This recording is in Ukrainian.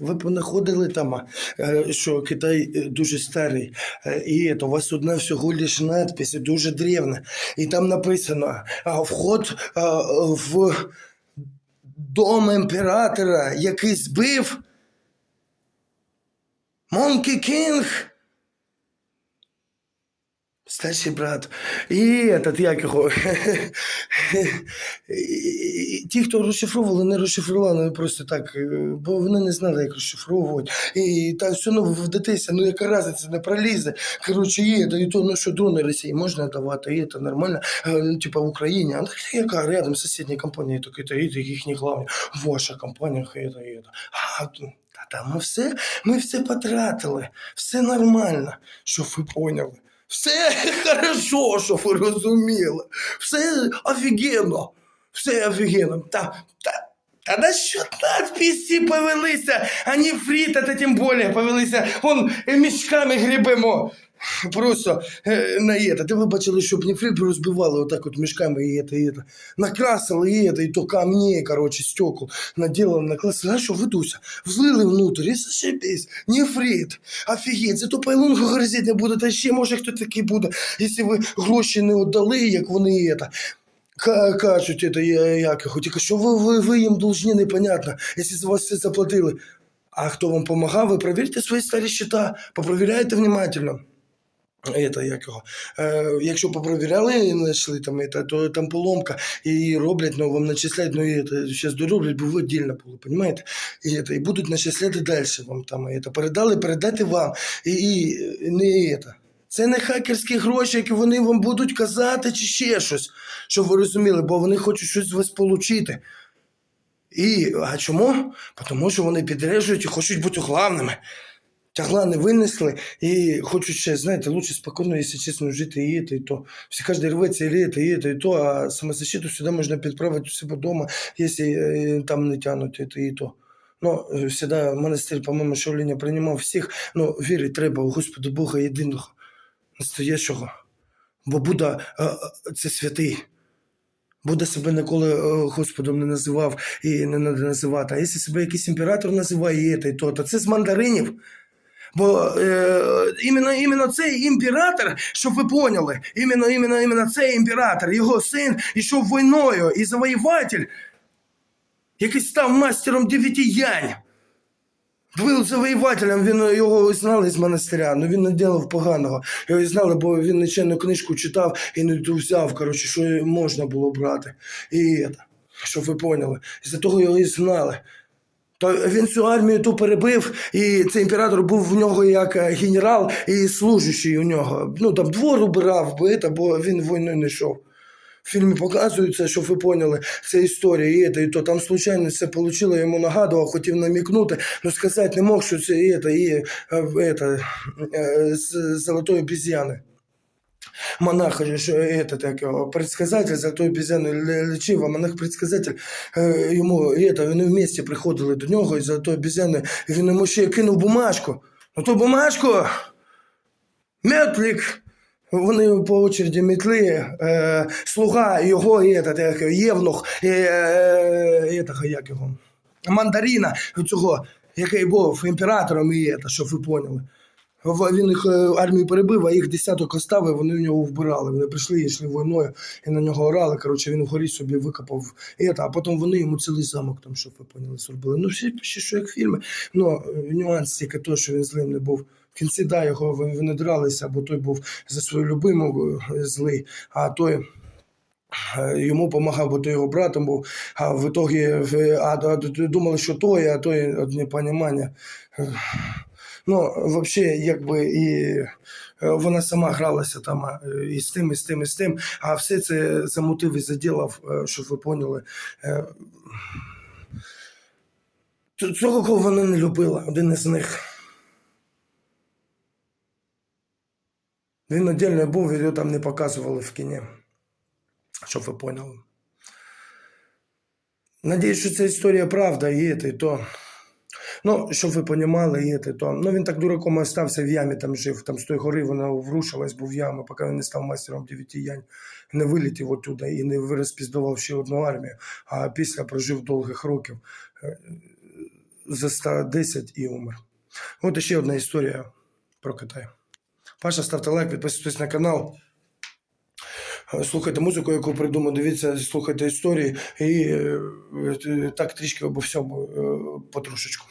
Ви понаходили там, е, що Китай е, дуже старий, е, і то у вас одна всього лиш надпись, дуже древна. І там написано вход в дом імператора, який збив Монкі Кінг. Старший брат. І этот, як його. І Ті, хто розшифровували, не розшифрували просто так, е, бо вони не знали, як розшифровувати. І так все ну, вдатися, ну яка разниця, не пролізе. Коротше, є, і то, ну що дрони Росії можна давати, і це нормально. Е, Ну, типа в Україні, а яка рядом сусідня компанія, так і їхні главні. Ваша компанія, і це. А, ну, та ми все, ми все потратили, все нормально, щоб ви поняли. Все хорошо, що ви розуміли. Все офігенно. Все офігенно. Та, та, та на що надписи повелися, а не фріт, а тим більше повелися. Вон е, мішками грібемо. Просто е, на это. Ти ви бачили, щоб не фріт розбивали отак от мішками і это, і это. Накрасили і это, і то камней, короче, стекол наделали, накласили. А що, видуся? Взлили внутрь і зашибись. Нефрит. Офігеть, зато пайлунку грозить не буде, та ще може хто такий буде, якщо ви гроші не віддали, як вони это. Ка- Кажуть, это я- як його, тільки що ви, ви, ви їм должні, непонятно, якщо з вас все заплатили. А хто вам допомагав, ви перевірте свої старі щита, попровіряйте внимательно. Это, як його. Е, якщо попровіряли і знайшли там, это, то там поломка і роблять, ну вам начисляють, ну і это, зараз дороблять, бо ви віддільно були, понимаєте? І, это, і будуть начисляти далі вам там. Это, передали, передати вам. І, і не это. Це не хакерські гроші, які вони вам будуть казати чи ще щось, щоб ви розуміли, бо вони хочуть щось з вас отримати. І а чому? Тому що вони підрежують і хочуть бути главними. Тягла не винесли і хочуть ще, знаєте, лучше спокійно, якщо чесно, жити і це, і то. Всі кожен рветься і це, і це, і то, а самозащиту сюди можна підправити у себе вдома, якщо е, там не тягнуть і це, і то. Ну, всегда монастир, по-моєму, Шаоліня приймав всіх, ну, вірити треба у Господа Бога єдиного, настоящого. Бо Будда е, е, це святий. Будда себе ніколи Господом не називав і не треба називати. А якщо себе якийсь імператор називає і те, і то, то це з мандаринів. Бо е, іменно, іменно цей імператор, щоб ви поняли, іменно, іменно, іменно цей імператор, його син йшов війною і завоюватель, який став мастером дев'яти янь. Був завоювателем, він його знали з монастиря, але він не ділав поганого. Його знали, бо він нечайну книжку читав і не взяв, коротше, що можна було брати. І це, щоб ви поняли. І за того його і знали. То він цю армію ту перебив, і цей імператор був в нього як е, генерал і служащий у нього. Ну там двор убирав, це, бо він війною не йшов. В фільмі показується, щоб ви поняли, це історія, і, це, і то там случайно все вийшло, йому нагадував, хотів намікнути, але сказати не мог, що це і, це, і е, це, е, з золотої обезьяни. Монах, що это, так, предсказатель золотої обезьяни ле- лечив, а монах-предсказатель йому і це, вони вместе приходили до нього із золотої обезьяни, і він йому ще кинув бумажку. Ну ту бумажку метлик. Вони по очереді метли, е, слуга його, і, этот, Євнух, е, е, як його, мандаріна цього, який був імператором, і це, щоб ви поняли. Він їх е, армію перебив, а їх десяток оставив, вони в нього вбирали. Вони прийшли, йшли війною і на нього орали. Коротше, він вгорі собі викопав, і а потім вони йому цілий замок, там, щоб ви поняли, зробили. Ну, всі ще що як фільми. Ну, нюанс тільки той, що він злим не був. В кінці да, його вони дралися, бо той був за свою любиму е, злий, а той. е, Йому допомагав, бо той його братом був, а в ітогі а, думали, що той, а той от непонімання. Ну, взагалі, якби і е, вона сама гралася там е, і з тим, і з тим, і з тим. А все це за мотиви заділав, е, щоб ви поняли. Цього кого вона не любила, один із них. Він віддільно був, його там не показували в кіні. Щоб ви поняли. Надіюсь, що ця історія правда, і це, і то. Ну, щоб ви понімали, і то. Ну, він так дураком остався в ямі, там жив, там з тої гори вона врушилась, був в яму, поки він не став мастером дев'яти янь, не вилетів оттуда і не розпіздував ще одну армію, а після прожив довгих років. Е, за 110 і умер. От ще одна історія про Китай. Паша, ставте лайк, підписуйтесь на канал. Слухайте музику, яку придумав, дивіться, слухайте історії і е, е, так трішки обо всьому е, потрошечку.